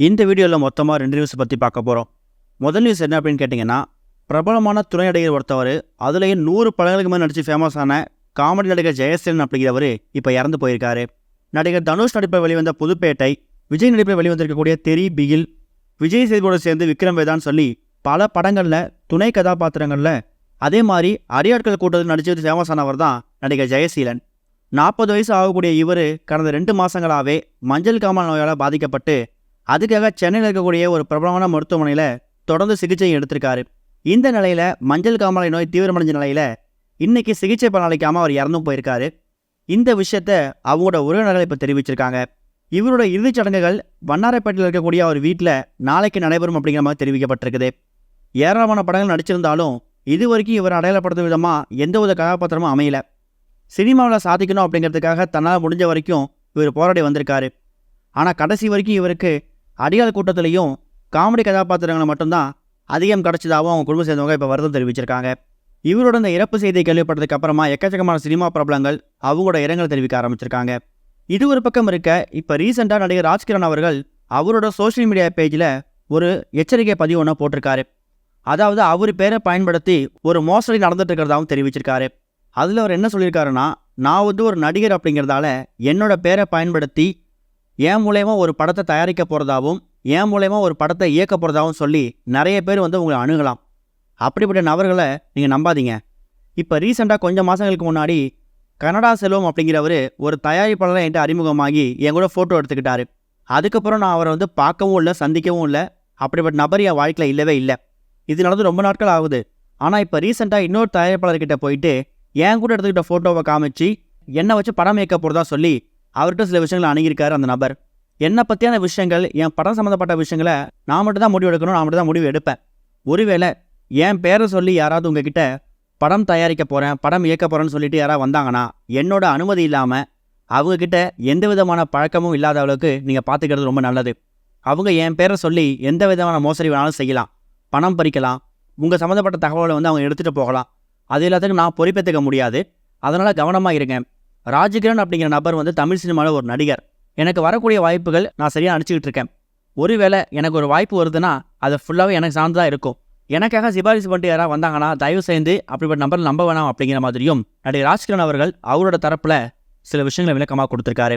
இந்த வீடியோவில் மொத்தமாக ரெண்டு நியூஸ் பற்றி பார்க்க போகிறோம் முதல் நியூஸ் என்ன அப்படின்னு கேட்டிங்கன்னா பிரபலமான துணை நடிகர் ஒருத்தவர் அதுலேயே நூறு படங்களுக்கு மேலே நடித்து ஃபேமஸான காமெடி நடிகர் ஜெயசீலன் அப்படிங்கிறவர் இப்போ இறந்து போயிருக்காரு. நடிகர் தனுஷ் நடிப்பில் வெளிவந்த புதுப்பேட்டை விஜய் நடிப்பில் வெளிவந்திருக்கக்கூடிய தெரி பிகில் விஜய் சேதுவோடு சேர்ந்து விக்ரம் வேதான் சொல்லி பல படங்களில் துணை கதாபாத்திரங்களில் அதே மாதிரி அரியாட்கள் கூட்டத்தில் நடிச்சது ஃபேமஸ் ஆனவர் தான் நடிகர் ஜெயசீலன். நாற்பது வயசு ஆகக்கூடிய இவர் கடந்த ரெண்டு மாதங்களாகவே மஞ்சள் காமால் நோயால் பாதிக்கப்பட்டு அதுக்காக சென்னையில் இருக்கக்கூடிய ஒரு பிரபலமான மருத்துவமனையில் தொடர்ந்து சிகிச்சை எடுத்திருக்காரு. இந்த நிலையில் மஞ்சள் காமாலை நோய் தீவிரமடைஞ்ச நிலையில் இன்னைக்கு சிகிச்சை பலனளிக்காமல் அவர் இறந்தும் போயிருக்காரு. இந்த விஷயத்த அவங்களோட உறவினர்கள் இப்போ தெரிவிச்சிருக்காங்க. இவரோட இறுதிச் சடங்குகள் வண்ணாரப்பேட்டையில் இருக்கக்கூடிய அவர் வீட்டில் நாளைக்கு நடைபெறும் அப்படிங்கிற மாதிரி தெரிவிக்கப்பட்டிருக்குது. ஏராளமான படங்கள் நடிச்சிருந்தாலும் இது வரைக்கும் இவர் அடையாளப்படுத்தும் விதமாக எந்த கதாபாத்திரமும் அமையல. சினிமாவில் சாதிக்கணும் அப்படிங்கிறதுக்காக தன்னால் முடிஞ்ச வரைக்கும் இவர் போராடி வந்திருக்காரு. ஆனால் கடைசி வரைக்கும் இவருக்கு அடியாள் கூட்டத்திலையும் காமெடி கதாபாத்திரங்களை மட்டும்தான் அதிகம் கிடச்சதாகவும் அவங்க குடும்பம் சேர்ந்தவங்க இப்போ வருத்தம் தெரிவிச்சிருக்காங்க. இவரோட இந்த இறப்பு செய்தியை கேள்விப்பட்டதுக்கு அப்புறமா எக்கச்சக்கமான சினிமா பிரபலங்கள் அவங்களோட இரங்கல் தெரிவிக்க ஆரம்பிச்சிருக்காங்க. இது ஒரு பக்கம் இருக்க இப்போ ரீசெண்டாக நடிகர் ராஜ்கிரண் அவர்கள் அவரோட சோஷியல் மீடியா பேஜில் ஒரு எச்சரிக்கை பதிவு ஒன்று போட்டிருக்காரு. அதாவது அவர் பேரை பயன்படுத்தி ஒரு மோசடி நடந்துட்டு இருக்கிறதாவும் தெரிவிச்சிருக்காரு. அதில் அவர் என்ன சொல்லியிருக்காருன்னா நான் வந்து ஒரு நடிகர் அப்படிங்கிறதால என்னோட பேரை பயன்படுத்தி என் மூலயமா ஒரு படத்தை தயாரிக்க போகிறதாவும் என் மூலயமா ஒரு படத்தை இயக்க போகிறதாவும் சொல்லி நிறைய பேர் வந்து உங்களை அணுகலாம். அப்படிப்பட்ட நபர்களை நீங்கள் நம்பாதீங்க. இப்போ ரீசெண்டாக கொஞ்சம் மாதங்களுக்கு முன்னாடி கனடா செல்வம் அப்படிங்கிறவர் ஒரு தயாரிப்பாளராக என்கிட்ட அறிமுகமாகி என் கூட ஃபோட்டோ எடுத்துக்கிட்டாரு. அதுக்கப்புறம் நான் அவரை வந்து பார்க்கவும் இல்லை சந்திக்கவும் இல்லை. அப்படிப்பட்ட நபர் என் வாழ்க்கையில் இல்லவே இல்லை. இது நடந்து ரொம்ப நாட்கள் ஆகுது. ஆனால் இப்போ ரீசெண்டாக இன்னொரு தயாரிப்பாளர்கிட்ட போயிட்டு என் கூட எடுத்துக்கிட்ட ஃபோட்டோவை காமிச்சு என்னை வச்சு படம் இயக்க போகிறதா சொல்லி அவர்கிட்ட சில விஷயங்களை அணுகியிருக்காரு அந்த நபர். என்னை பற்றியான விஷயங்கள் என் படம் சம்மந்தப்பட்ட விஷயங்களை நான் மட்டும் தான் முடிவு எடுக்கணும் நான் மட்டும் தான் முடிவு எடுப்பேன். ஒருவேளை என் பேரை சொல்லி யாராவது உங்ககிட்ட படம் தயாரிக்க போகிறேன் படம் இயக்க போகிறேன்னு சொல்லிட்டு யாராவது வந்தாங்கன்னா என்னோட அனுமதி இல்லாமல் அவங்கக்கிட்ட எந்த விதமான பழக்கமும் இல்லாத அளவுக்கு நீங்கள் பார்த்துக்கிறது ரொம்ப நல்லது. அவங்க என் பேரை சொல்லி எந்த விதமான மோசடி வேணாலும் செய்யலாம். பணம் பறிக்கலாம். உங்கள் சம்மந்தப்பட்ட தகவலை வந்து அவங்க எடுத்துகிட்டு போகலாம். அது எல்லாத்துக்கும் நான் பொறுப்பேற்றுக்க முடியாது. அதனால் கவனமாக இருங்க. ராஜகிரண் அப்படிங்கிற நபர் வந்து தமிழ் சினிமாவில் ஒரு நடிகர். எனக்கு வரக்கூடிய வாய்ப்புகள் நான் சரியாக அனுப்பிச்சிக்கிட்டு இருக்கேன். ஒருவேளை எனக்கு ஒரு வாய்ப்பு வருதுன்னா அது ஃபுல்லாகவே எனக்கு சார்ந்துதான் இருக்கும். எனக்காக சிபாரிசு பண்ணிட்டு யாராவது வந்தாங்கன்னா தயவு செய்து அப்படிப்பட்ட நம்பர் நம்ப வேணாம் அப்படிங்கிற மாதிரியும் நடிகர் ராஜ்கிரண் அவர்கள் அவரோட தரப்பில் சில விஷயங்களை விளக்கமாக கொடுத்துருக்காரு.